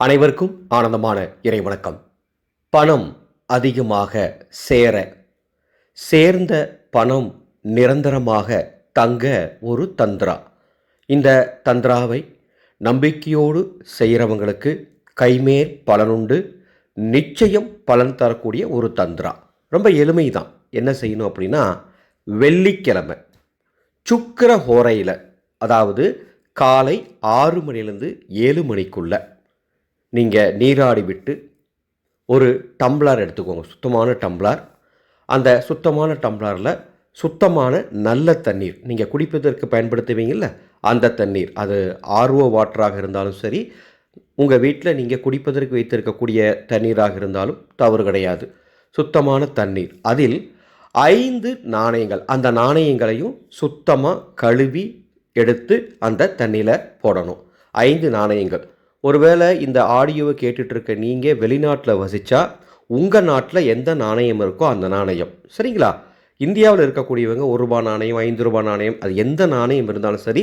அனைவருக்கும் ஆனந்தமான இறை வணக்கம். பணம் அதிகமாக சேர சேர்ந்த பணம் நிரந்தரமாக தங்க ஒரு தந்திரா. இந்த தந்திராவை நம்பிக்கையோடு செய்கிறவங்களுக்கு கைமேல் பலனுண்டு நிச்சயம் பலன் தரக்கூடிய ஒரு தந்திரா. ரொம்ப எளிமை தான் என்ன செய்யணும் அப்படின்னா வெள்ளிக்கிழமை சுக்கிர ஹோரையில் அதாவது காலை ஆறு மணிலேருந்து ஏழு மணிக்குள்ளே நீங்கள் நீராடி விட்டு ஒரு டம்ளர் எடுத்துக்கோங்க சுத்தமான டம்ளர். அந்த சுத்தமான டம்ளரில் சுத்தமான நல்ல தண்ணீர் நீங்கள் குடிப்பதற்கு பயன்படுத்துவீங்கள்ல அந்த தண்ணீர். அது ஆர்ஓ வாட்டராக இருந்தாலும் சரி உங்கள் வீட்டில் நீங்கள் குடிப்பதற்கு வைத்திருக்கக்கூடிய தண்ணீராக இருந்தாலும் தவறு கிடையாது. சுத்தமான தண்ணீர். அதில் ஐந்து நாணயங்கள் அந்த நாணயங்களையும் சுத்தமாக கழுவி எடுத்து அந்த தண்ணியில் போடணும். ஐந்து நாணயங்கள். ஒருவேளை இந்த ஆடியோவை கேட்டுட்ருக்க நீங்கள் வெளிநாட்டில் வசித்தா உங்கள் நாட்டில் எந்த நாணயம் இருக்கோ அந்த நாணயம். சரிங்களா? இந்தியாவில் இருக்கக்கூடியவங்க ஒரு ரூபா நாணயம் ஐந்து ரூபா நாணயம் அது எந்த நாணயம் இருந்தாலும் சரி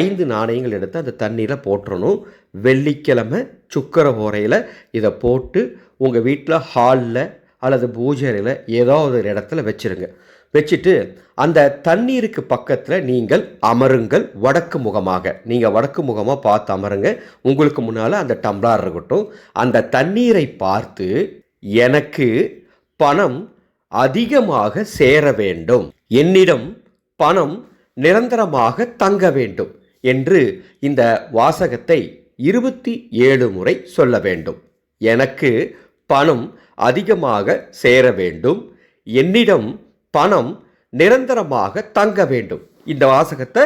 ஐந்து நாணயங்கள் எடுத்து அந்த தண்ணியில் போட்டுறணும். வெள்ளிக்கிழமை சுக்கர ஓரையில் இதை போட்டு உங்கள் வீட்டில் ஹாலில் அல்லது பூஜையில் ஏதாவது ஒரு இடத்துல வச்சிருங்க. வச்சுட்டு அந்த தண்ணீருக்கு பக்கத்தில் நீங்கள் அமருங்கள் வடக்கு முகமாக. நீங்கள் வடக்கு முகமாக பார்த்து அமருங்க. உங்களுக்கு முன்னால் அந்த டம்ளார் இருக்கட்டும். அந்த தண்ணீரை பார்த்து எனக்கு பணம் அதிகமாக சேர வேண்டும். என்னிடம் பணம் நிரந்தரமாக தங்க வேண்டும் என்று இந்த வாசகத்தை இருபத்தி ஏழு முறை சொல்ல வேண்டும். எனக்கு பணம் அதிகமாக சேர வேண்டும். என்னிடம் பணம் நிரந்தரமாக தங்க வேண்டும். இந்த வாசகத்தை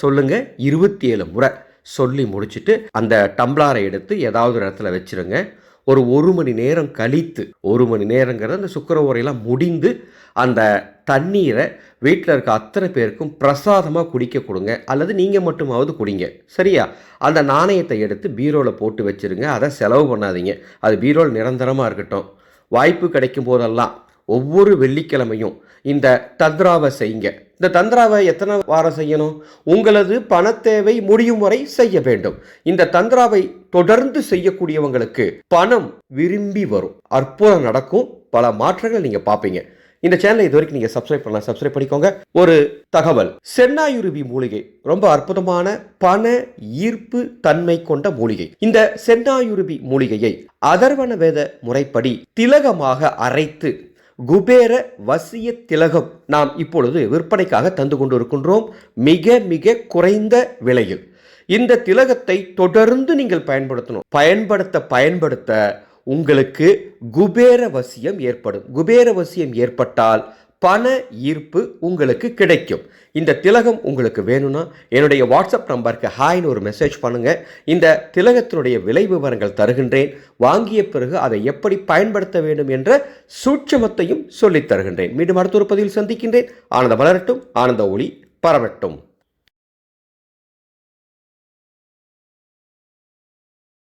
சொல்லுங்க இருபத்தி ஏழு முறை சொல்லி முடிச்சுட்டு அந்த டம்ளாரை எடுத்து ஏதாவது ஒரு இடத்துல வச்சிருங்க. ஒரு ஒரு மணி நேரம் கழித்து ஒரு மணி நேரங்கிறது அந்த சுக்கர உரையெல்லாம் முடிந்து அந்த தண்ணீரை வீட்டில் இருக்க அத்தனை பேருக்கும் பிரசாதமாக குடிக்க கொடுங்க. அல்லது நீங்கள் மட்டுமாவது குடிங்க. சரியா? அந்த நாணயத்தை எடுத்து பீரோவில் போட்டு வச்சிருங்க. அதை செலவு பண்ணாதீங்க. அது பீரோவில் நிரந்தரமாக இருக்கட்டும். வாய்ப்பு கிடைக்கும் போதெல்லாம் ஒவ்வொரு வெள்ளிக்கிழமையும் இந்த தந்திராவை செய்யுங்க. இந்த தந்திராவை எத்தனை வாரம் செய்யணும்? உங்களது பணத்தேவை முடியும் வரை செய்ய வேண்டும். இந்த தந்திராவை தொடர்ந்து செய்யக்கூடியவங்களுக்கு பணம் விரும்பி வரும். அற்புதம் நடக்கும். பல மாற்றங்கள் நீங்கள் பார்ப்பீங்க. இந்த சேனலை இது வரைக்கும் நீங்கள் சப்ஸ்கிரைப் பண்ணலாம் சப்ஸ்கிரைப் பண்ணிக்கோங்க. ஒரு தகவல். சென்னாயுருவி மூலிகை. ரொம்ப அற்புதமான பண ஈர்ப்பு தன்மை கொண்ட மூலிகை. இந்த சென்னாயுருவி மூலிகையை அதர்வன வேத முறைப்படி திலகமாக அரைத்து குபேர வசிய திலகம் நாம் இப்பொழுது விற்பனைக்காக தந்து கொண்டிருக்கின்றோம் மிக மிக குறைந்த விலையில். இந்த திலகத்தை தொடர்ந்து நீங்கள் பயன்படுத்தணும். பயன்படுத்த பயன்படுத்த உங்களுக்கு குபேர வசியம் ஏற்படும். குபேர வசியம் ஏற்பட்டால் பண ஈர்ப்பு உங்களுக்கு கிடைக்கும். இந்த திலகம் உங்களுக்கு வேணும்னா என்னுடைய வாட்ஸ்அப் நம்பருக்கு ஹாய்னு ஒரு மெசேஜ் பண்ணுங்க. இந்த திலகத்தினுடைய விலை விவரங்கள் தருகின்றேன். வாங்கிய பிறகு அதை எப்படி பயன்படுத்த வேண்டும் என்ற சூட்சமத்தையும் சொல்லித் தருகின்றேன். மீண்டும் அடுத்த ஒரு பதிவில் சந்திக்கின்றேன். ஆனந்த வளரட்டும் ஆனந்த ஒளி பரவட்டும்.